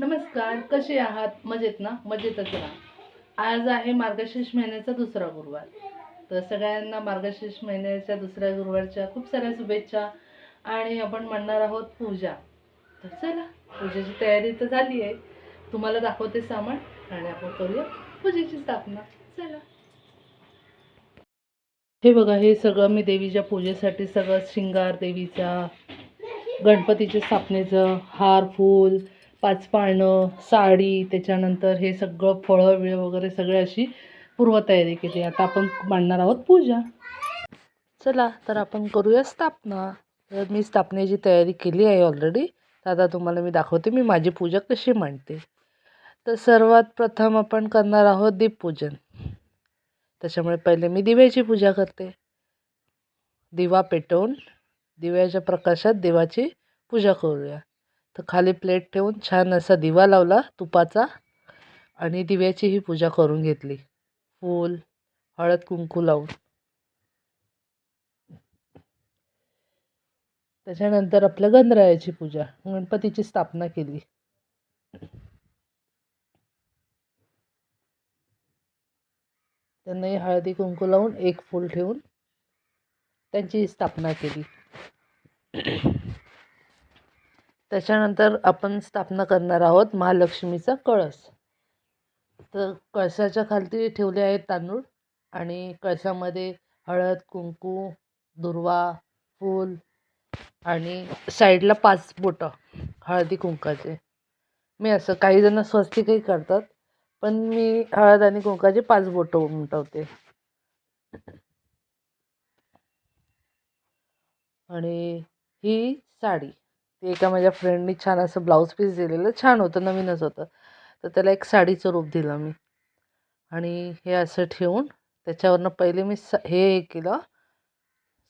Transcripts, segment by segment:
नमस्कार कसे आहात? मजेत ना? मजेतच राहा आज आहे मार्गशीर्ष महिन्याचा दुसरा गुरुवार. तर सगळ्यांना मार्गशीर्ष महिन्याच्या दुसऱ्या गुरुवारच्या खूप साऱ्या शुभेच्छा आणि आपण म्हणणार आहोत पूजा. तर चला पूजेची तयारी तर झाली आहे. तुम्हाला दाखवते सामान आणि आपण करूया पूजेची स्थापना. चला. हे बघा हे सगळं मी देवीच्या पूजेसाठी सगळं शृंगार देवीचा गणपतीच्या स्थापनेचं हार फूल पाच पाळणं साडी त्याच्यानंतर हे सगळं फळं बिळं वगैरे सगळे अशी पूर्वतयारी केली. आता आपण मांडणार आहोत पूजा. चला तर आपण करूया स्थापना. तर मी स्थापनेची तयारी केली आहे ऑलरेडी तर आता तुम्हाला मी दाखवते. मी माझी पूजा कशी मांडते. तर सर्वात प्रथम आपण करणार आहोत दीपपूजन. त्याच्यामुळे पहिले मी दिव्याची पूजा करते. दिवा पेटवून दिव्याच्या प्रकाशात देवाची पूजा करूया. तर खाली प्लेट ठेवून छान असा दिवा लावला तुपाचा आणि दिव्याचीही पूजा करून घेतली. फूल हळद कुंकू लावून. त्याच्यानंतर आपल्या गणरायाची पूजा गणपतीची स्थापना केली. त्यांनाही हळदी कुंकू लावून एक फूल ठेवून त्यांची स्थापना केली. त्याच्यानंतर आपण स्थापना करणार आहोत महालक्ष्मीचा कळस. तर कळसाच्या खालती ठेवले आहेत तांदूळ आणि कळसामध्ये हळद कुंकू दुर्वा फूल आणि साईडला पाच बोटं हळदी कुंकाचे. मी असं काही जण स्वस्तिकही करतात पण मी हळद आणि कुंकाचे पाच बोटं उमटवते. आणि ही साडी ते एका माझ्या फ्रेंडनी छान असं ब्लाऊज पीस दिलेलं छान होतं नवीनच होतं. तर त्याला एक साडीचं रूप दिलं मी. आणि हे असं ठेवून त्याच्यावरनं पहिले मी स हे हे केलं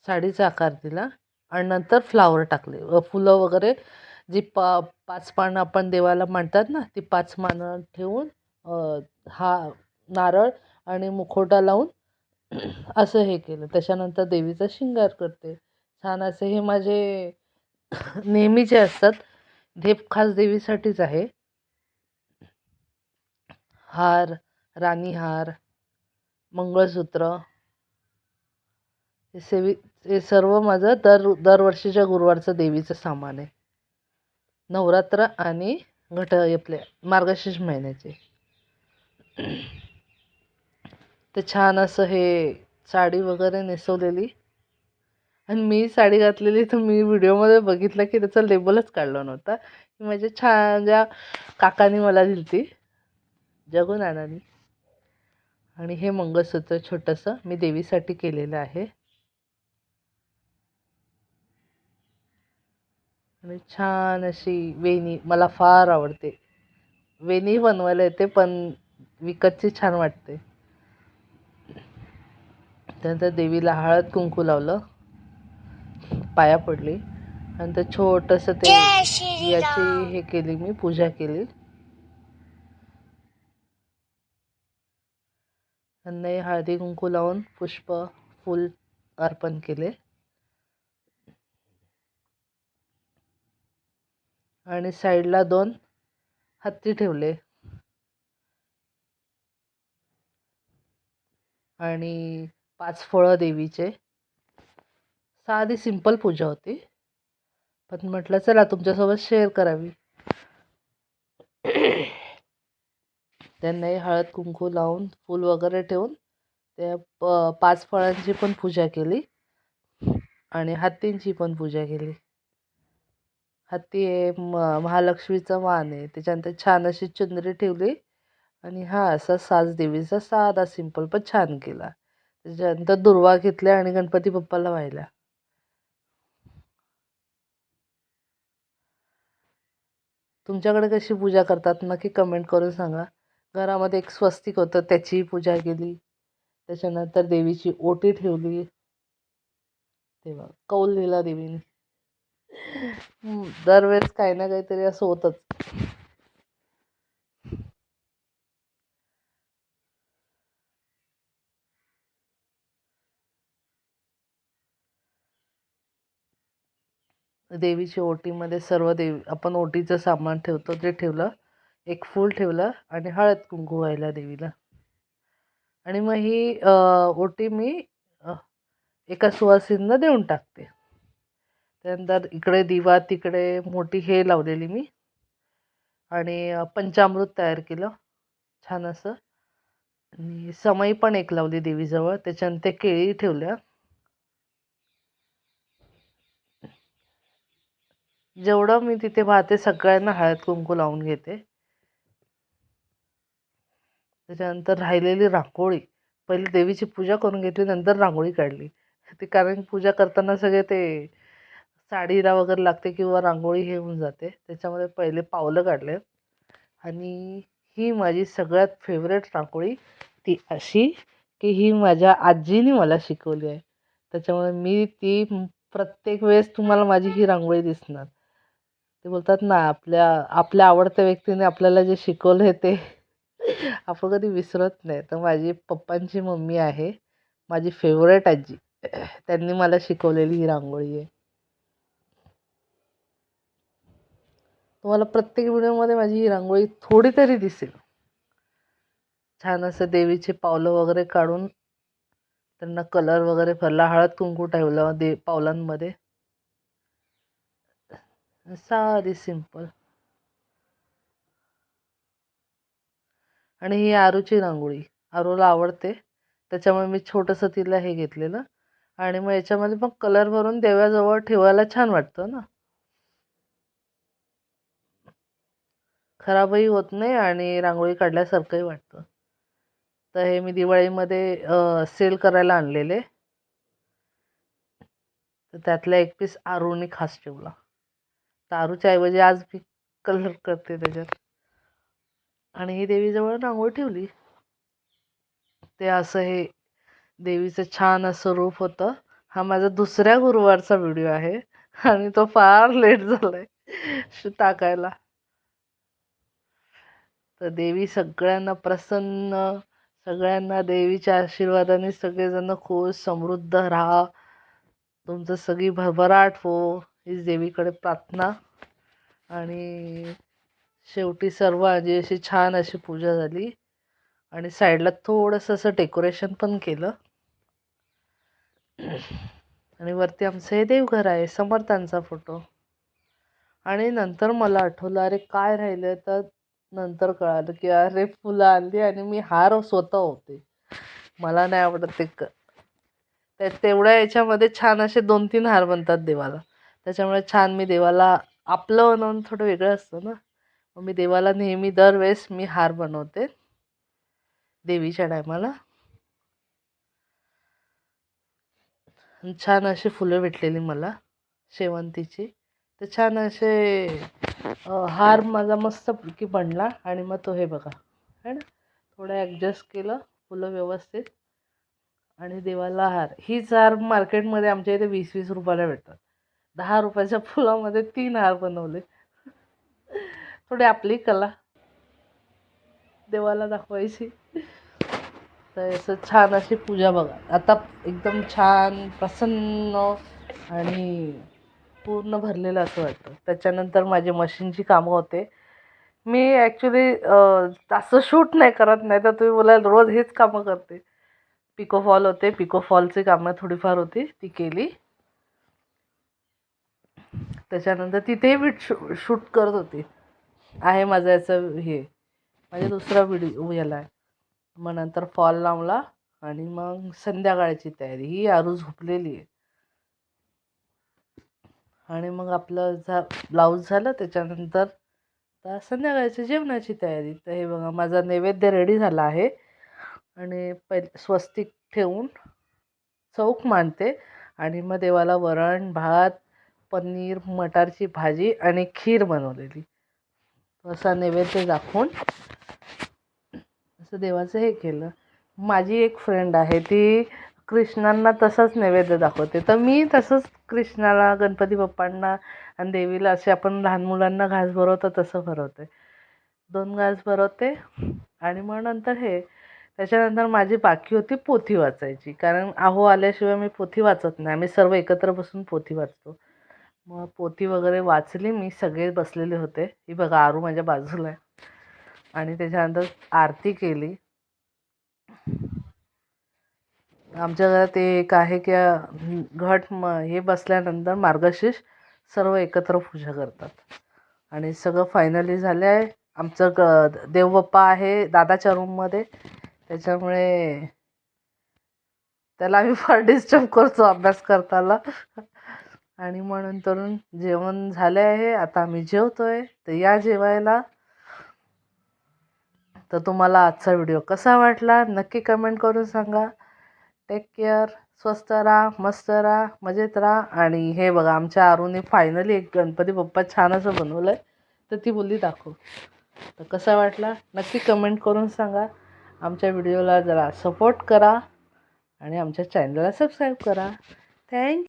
साडीचा आकार दिला आणि नंतर फ्लावर टाकले. व फुलं वगैरे जी पा पाच पानं आपण देवाला मांडतात ना ती पाच पानं ठेवून हा नारळ आणि मुखोटा लावून असं हे केलं. त्याच्यानंतर देवीचा शृंगार करते. छान असे हे माझे नेहमीचे असतात. हे खास देवीसाठीच आहे. हार राणी हार मंगळसूत्र हे सेवी हे सर्व माझं दर दरवर्षीच्या गुरुवारचं देवीचं सामान आहे. नवरात्र आणि घट आपले मार्गशीर्ष महिन्याचे. ते छान असं हे साडी वगैरे नेसवलेली. आणि मी साडी घातलेली तर मी व्हिडिओमध्ये बघितलं की त्याचा लेबलच काढला नव्हता. की माझ्या छान ज्या काकानी मला दिली ती जगून आणानी आणि हे मंगळसूत्र छोटंसं मी देवीसाठी केलेलं आहे. आणि छान अशी वेणी मला फार आवडते. वेणी बनवायला येते पण विकतची छान वाटते. त्यानंतर देवीला हळद कुंकू लावलं. पाया पडली. नंतर छोटंसं ते याची हे केली मी पूजा केली. त्यांनाही हळदी कुंकू लावून पुष्प फूल अर्पण केले. आणि साईडला दोन हत्ती ठेवले. आणि पाच फळं देवीचे. साधी सिंपल पूजा होती. पण म्हटलं चला तुमच्यासोबत शेअर करावी. त्यांनाही हळद कुंकू लावून फूल वगैरे ठेवून त्या प पाच फळांची पण पूजा केली आणि हत्तींची पण पूजा केली. हत्ती हे म महालक्ष्मीचं मान आहे. त्याच्यानंतर छान अशी चुंदरी ठेवली आणि हा असा साज देवीचा साधा सिंपल पण छान केला. त्याच्यानंतर दुर्वा घेतल्या आणि गणपती बाप्पाला वाहिल्या तुमच्याकडे कशी पूजा करतात? नक्की कमेंट करून सांगा. घरामध्ये एक स्वस्तिक होतं त्याचीही पूजा केली. त्याच्यानंतर देवीची ओटी ठेवली. तेव्हा कौल लिहिला देवीने. दरवेळेस काही ना काहीतरी असं होतंच. देवीची ओटीमध्ये सर्व देवी आपण ओटीचं सामान ठेवतो ते ठेवलं एक फूल ठेवलं आणि हळद कुंकू व्हायला देवीला. आणि मग ही ओटी मी एका सुवासींना देऊन टाकते. त्यानंतर इकडे दिवा तिकडे मोठी हे लावलेली मी. आणि पंचामृत तयार केलं. छान असं. आणि समई पण एक लावली देवीजवळ त्याच्यानंतर केळी ठेवल्या. जेवढं मी तिथे पाहते सगळ्यांना हळद कुंकू लावून घेते. त्याच्यानंतर राहिलेली रांगोळी. पहिले देवीची पूजा करून घेतली नंतर रांगोळी काढली. ते कारण पूजा करताना सगळे ते साडीला वगैरे लागते किंवा रांगोळी हे होऊन जाते. त्याच्यामध्ये पहिले पावलं काढले. आणि ही माझी सगळ्यात फेवरेट रांगोळी ती अशी की ही माझ्या आजीने मला शिकवली आहे. त्याच्यामुळे मी ती प्रत्येक वेळेस तुम्हाला माझी ही रांगोळी दिसणार. ते बोलतात ना आपल्या आपल्या आवडत्या व्यक्तीने आपल्याला जे शिकवलं आहे ते आपण कधी विसरत नाही. तर माझी पप्पांची मम्मी आहे माझी फेवरेट आजी. त्यांनी मला शिकवलेली ही रांगोळी आहे. तुम्हाला प्रत्येक व्हिडिओमध्ये माझी ही रांगोळी थोडी तरी दिसेल. छान असं देवीचे पावलं वगैरे काढून त्यांना कलर वगैरे भरला हळद कुंकू ठेवलं दे पावलांमध्ये. साधी सिंपल. आणि ही आरूची रांगोळी आरूला आवडते. त्याच्यामुळे मी छोटंसं तिला हे घेतलेलं. आणि मग याच्यामध्ये मग कलर भरून देवाजवळ ठेवायला छान वाटतं ना. खराबही होत नाही आणि रांगोळी काढल्यासारखंही वाटतं. तर हे मी दिवाळीमध्ये सेल करायला आणलेले. तर त्यातला एक पीस आरूने खास ठेवला. दारूच्या ऐवजी आज मी कलर करते त्याच्यात. आणि ही देवीजवळ रांगोळी ठेवली. ते असं हे देवीचं छान असं रूप होतं. हा माझा दुसऱ्या गुरुवारचा व्हिडिओ आहे. आणि तो फार लेट झाला आहे टाकायला. तर देवी सगळ्यांना प्रसन्न सगळ्यांना देवीच्या आशीर्वादाने सगळेजण खुश समृद्ध राहा. तुमचं सगळी भरभराट हो. हीच देवीकडे प्रार्थना. आणि शेवटी सर्व माझी अशी छान अशी पूजा झाली. आणि साईडला थोडंसं असं डेकोरेशन पण केलं. आणि वरती आमचं हे देवघर आहे समर्थांचा फोटो. आणि नंतर मला आठवलं अरे काय राहिलं तर नंतर कळालं की अरे फुलं आणली आणि मी हार स्वतः होते मला नाही आवडत ते क त्या तेवढ्या याच्यामध्ये छान असे दोन तीन हार बनतात देवाला. त्याच्यामुळे छान मी देवाला आपलं बनवून थोडं वेगळं असतं ना. मग मी देवाला नेहमी दरवेळेस मी हार बनवते. देवीच्या टायमाला. छान अशी फुलं भेटलेली मला शेवंतीची. तर छान असे हार माझा मस्तपैकी बनला आणि मग तो हे बघा है ना? थोडं ॲडजस्ट केलं फुलं व्यवस्थित. आणि देवाला हार. हीच हार मार्केटमध्ये आमच्या इथे वीस वीस रुपयाला भेटतात. दहा रुपयाच्या फुलामध्ये तीन हार बनवले. थोडी आपली कला देवाला दाखवायची. तर असं छान अशी पूजा बघा. आता एकदम छान प्रसन्न आणि पूर्ण भरलेलं असं वाटतं. त्याच्यानंतर माझी मशीनची कामं होते. मी ॲक्च्युली जास्त शूट नाही करत नाही तर तुम्ही बोला रोज हेच कामं करते. पिको फॉल होते. पिको फॉलची कामं थोडीफार होती. ती केली. त्याच्यानंतर तिथेही मी शू शूट करत होती. आहे माझं याचं हे. माझा दुसरा व्हिडिओ याला आहे. मग नंतर फॉल लावला आणि मग संध्याकाळची तयारी. ही आरू झोपलेली आहे. आणि मग आपलं झा ब्लाऊज झालं. त्याच्यानंतर तर संध्याकाळची जेवणाची तयारी. तर हे बघा माझा नैवेद्य रेडी झाला आहे. आणि पहिले स्वस्तिक ठेवून चौक मांडते. आणि मग देवाला वरण भात पनीर मटारची भाजी आणि खीर बनवलेली. असा नैवेद्य दाखवून असं देवाचं हे केलं. माझी एक फ्रेंड आहे ती कृष्णांना तसंच नैवेद्य दाखवते. तर मी तसंच कृष्णाला गणपती बाप्पांना आणि देवीला असे आपण लहान मुलांना घास भरवतो तसं भरवते. दोन घास भरवते आणि मग नंतर हे त्याच्यानंतर माझी बाकी होती पोथी वाचायची. कारण आहो आल्याशिवाय मी पोथी वाचत नाही. आम्ही सर्व एकत्र बसून पोथी वाचतो. मग पोथी वगैरे वाचली मी सगळे बसलेले होते. ही बघा आरू माझ्या बाजूला आहे. आणि त्याच्यानंतर आरती केली. आमच्या घरात ते एक आहे की घट म हे बसल्यानंतर मार्गशीर्ष सर्व एकत्र पूजा करतात. आणि सगळं फायनली झालं आहे. आमचं ग देवबाप्पा आहे दादाच्या रूममध्ये त्याच्यामुळे त्याला आम्ही फार डिस्टर्ब करतो अभ्यास करताना. आणि म्हणून तरुण जेवण झाले आहे. आता आम्ही जेवतोय. तर या जेवायला. तर तुम्हाला आजचा व्हिडिओ कसा वाटला? नक्की कमेंट करून सांगा. टेक केअर स्वस्त राहा. मस्त राहा. मजेत राहा. आणि हे बघा आमच्या आरूने फायनली एक गणपती बाप्पा छान असं बनवलं आहे तर ती बोलली दाखव. तर कसा वाटला? नक्की कमेंट करून सांगा. आमच्या व्हिडिओला जरा सपोर्ट करा. आणि आमच्या चॅनलला सबस्क्राईब करा. थँक